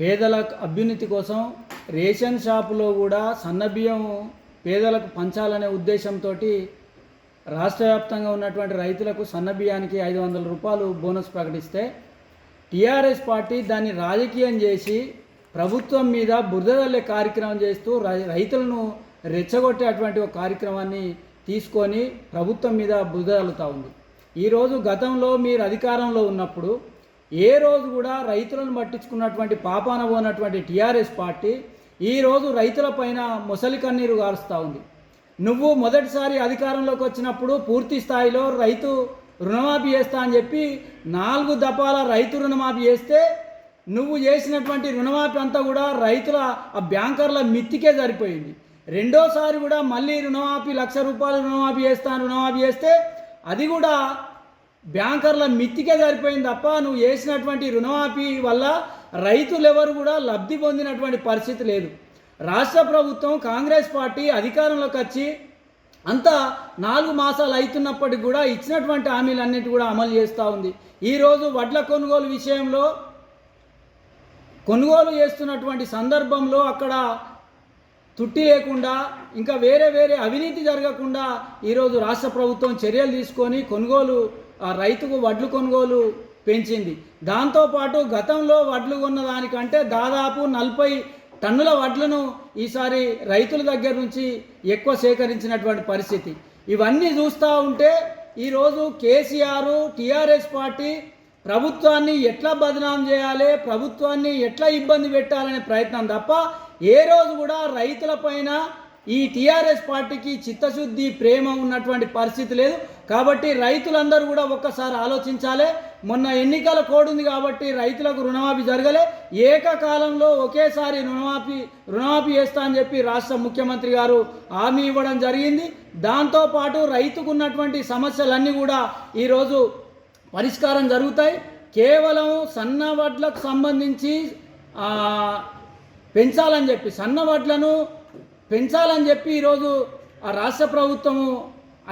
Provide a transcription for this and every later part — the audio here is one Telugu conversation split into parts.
పేదల అభ్యున్నతి కోసం రేషన్ షాపులో కూడా సన్నబియ్యం పేదలకు పంచాలనే ఉద్దేశంతో రాష్ట్ర వ్యాప్తంగా ఉన్నటువంటి రైతులకు సన్నబియ్యానికి ఐదు వందల రూపాయలు బోనస్ ప్రకటిస్తే టీఆర్ఎస్ పార్టీ దాన్ని రాజకీయం చేసి ప్రభుత్వం మీద బురదల్లే కార్యక్రమం చేస్తూ రై- రైతులను రెచ్చగొట్టేటువంటి ఒక కార్యక్రమాన్ని తీసుకొని ప్రభుత్వం మీద బురదలుతా ఉంది. ఈరోజు గతంలో మీరు అధికారంలో ఉన్నప్పుడు ఏ రోజు కూడా రైతులను పట్టించుకున్నటువంటి పాపాన పోనటువంటి టీఆర్ఎస్ పార్టీ ఈరోజు రైతులపైన మొసలి కన్నీరు గారుస్తూ ఉంది. నువ్వు మొదటిసారి అధికారంలోకి వచ్చినప్పుడు పూర్తి స్థాయిలో రైతు రుణమాఫీ చేస్తా అని చెప్పి నాలుగు దఫాల రైతు రుణమాఫీ చేస్తే నువ్వు చేసినటువంటి రుణమాఫీ అంతా కూడా రైతుల ఆ బ్యాంకర్ల మిత్తికే సరిపోయింది. రెండోసారి కూడా మళ్ళీ రుణమాఫీ లక్ష రూపాయలు రుణమాఫీ చేస్తాను రుణమాఫీ చేస్తే అది కూడా బ్యాంకర్ల మిత్తికే సరిపోయింది తప్ప నువ్వు చేసినటువంటి రుణమాఫీ వల్ల రైతులు ఎవరు కూడా లబ్ధి పొందినటువంటి పరిస్థితి లేదు. రాష్ట్ర ప్రభుత్వం కాంగ్రెస్ పార్టీ అధికారంలోకి వచ్చి అంతా నాలుగు మాసాలు అవుతున్నప్పటికి కూడా ఇచ్చినటువంటి హామీలన్నిటి కూడా అమలు చేస్తూ ఉంది. ఈరోజు వడ్ల కొనుగోలు విషయంలో కొనుగోలు చేస్తున్నటువంటి సందర్భంలో అక్కడ తుట్టి లేకుండా ఇంకా వేరే వేరే అవినీతి జరగకుండా ఈరోజు రాష్ట్ర ప్రభుత్వం చర్యలు తీసుకొని కొనుగోలు రైతుకు వడ్లు కొనుగోలు పెంచింది. దాంతోపాటు గతంలో వడ్లు కొన్న దానికంటే దాదాపు నలభై టన్నుల వడ్లను ఈసారి రైతుల దగ్గర నుంచి ఎక్కువ సేకరించినటువంటి పరిస్థితి. ఇవన్నీ చూస్తూ ఉంటే ఈరోజు కేసీఆర్ టీఆర్ఎస్ పార్టీ ప్రభుత్వాన్ని ఎట్లా బదనాం చేయాలి ప్రభుత్వాన్ని ఎట్లా ఇబ్బంది పెట్టాలనే ప్రయత్నం తప్ప ఏ రోజు కూడా రైతుల పైన ఈ టీఆర్ఎస్ పార్టీకి చిత్తశుద్ధి ప్రేమ ఉన్నటువంటి పరిస్థితి లేదు. కాబట్టి రైతులందరూ కూడా ఒక్కసారి ఆలోచించాలి. మొన్న ఎన్నికల కోడ్ ఉంది కాబట్టి రైతులకు రుణమాఫీ జరగలే. ఏకకాలంలో ఒకేసారి రుణమాఫీ రుణమాఫీ చేస్తా అని చెప్పి రాష్ట్ర ముఖ్యమంత్రి గారు హామీ ఇవ్వడం జరిగింది. దాంతోపాటు రైతుకు ఉన్నటువంటి సమస్యలన్నీ కూడా ఈరోజు పరిష్కారం జరుగుతాయి. కేవలం సన్న వడ్లకు సంబంధించి పెంచాలని చెప్పి సన్న వడ్లను పెంచాలని చెప్పి ఈరోజు ఆ రాష్ట్ర ప్రభుత్వము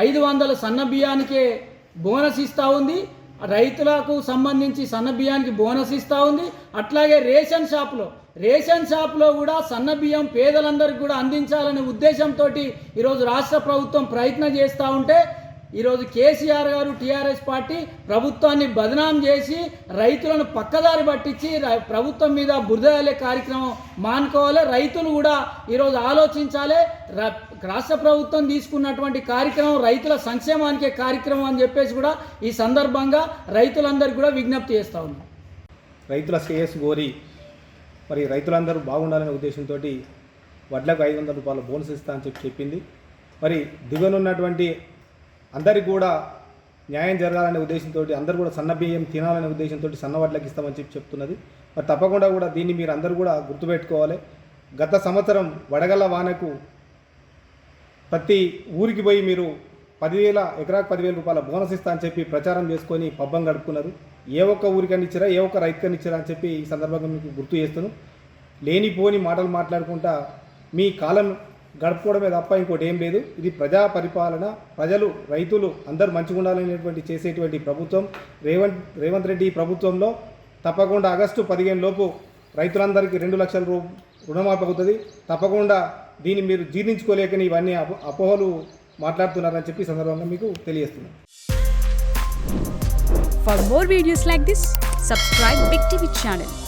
ఐదు వందల సన్న బియ్యానికే బోనస్ ఇస్తూ ఉంది. రైతులకు సంబంధించి సన్న బియ్యానికి బోనస్ ఇస్తూ ఉంది. అట్లాగే రేషన్ షాప్లో రేషన్ షాప్లో కూడా సన్న బియ్యం పేదలందరికీ కూడా అందించాలనే ఉద్దేశంతో ఈరోజు రాష్ట్ర ప్రభుత్వం ప్రయత్నం చేస్తూ ఉంటే ఈరోజు కేసీఆర్ గారు టీఆర్ఎస్ పార్టీ ప్రభుత్వాన్ని బదనాం చేసి రైతులను పక్కదారి పట్టించి ప్రభుత్వం మీద బురదలే కార్యక్రమం మానుకోవాలి? రైతులు కూడా ఈరోజు ఆలోచించాలి. రాష్ట్ర ప్రభుత్వం తీసుకున్నటువంటి కార్యక్రమం రైతుల సంక్షేమానికే కార్యక్రమం అని చెప్పేసి కూడా ఈ సందర్భంగా రైతులందరికీ కూడా విజ్ఞప్తి చేస్తా ఉన్నాం. రైతుల శ్రేయస్ కోరి మరి రైతులందరూ బాగుండాలనే ఉద్దేశంతో వడ్లకు ఐదు వందల రూపాయల బోనస్ ఇస్తా అని చెప్పి చెప్పింది. మరి దిగనున్నటువంటి అందరికి కూడా న్యాయం జరగాలనే ఉద్దేశంతో అందరూ కూడా సన్న బియ్యం తినాలనే ఉద్దేశంతో సన్న వడ్లకు ఇస్తామని చెప్పి చెప్తున్నది. మరి తప్పకుండా కూడా దీన్ని మీరు అందరూ కూడా గుర్తుపెట్టుకోవాలి. గత సంవత్సరం వడగళ్ళ వానకు ప్రతి ఊరికి పోయి మీరు పదివేల ఎకరాకు పదివేల రూపాయల బోనస్ ఇస్తా అని చెప్పి ప్రచారం చేసుకొని పబ్బం గడుపుకున్నారు. ఏ ఒక్క ఊరికని ఇచ్చారా ఏ ఒక్క రైతుకని ఇచ్చారా అని చెప్పి ఈ సందర్భంగా మీకు గుర్తు చేస్తాను లేనిపోని మాటలు మాట్లాడుకుంటా మీ కాలం గడుపుకోవడమే తప్ప ఇంకోటి ఏం లేదు. ఇది ప్రజా పరిపాలన ప్రజలు రైతులు అందరూ మంచిగా ఉండాలనేటువంటి చేసేటువంటి ప్రభుత్వం. రేవంత్ రేవంత్ రెడ్డి ప్రభుత్వంలో తప్పకుండా ఆగస్టు పదిహేను లోపు రైతులందరికీ రెండు లక్షల రూ రుణమాఫీ అవుతుంది. తప్పకుండా దీన్ని మీరు జీర్ణించుకోలేకని ఇవన్నీ అపో అపోహలు మాట్లాడుతున్నారని చెప్పి సందర్భంగా మీకు తెలియజేస్తున్నాను for more videos like this subscribe big TV channel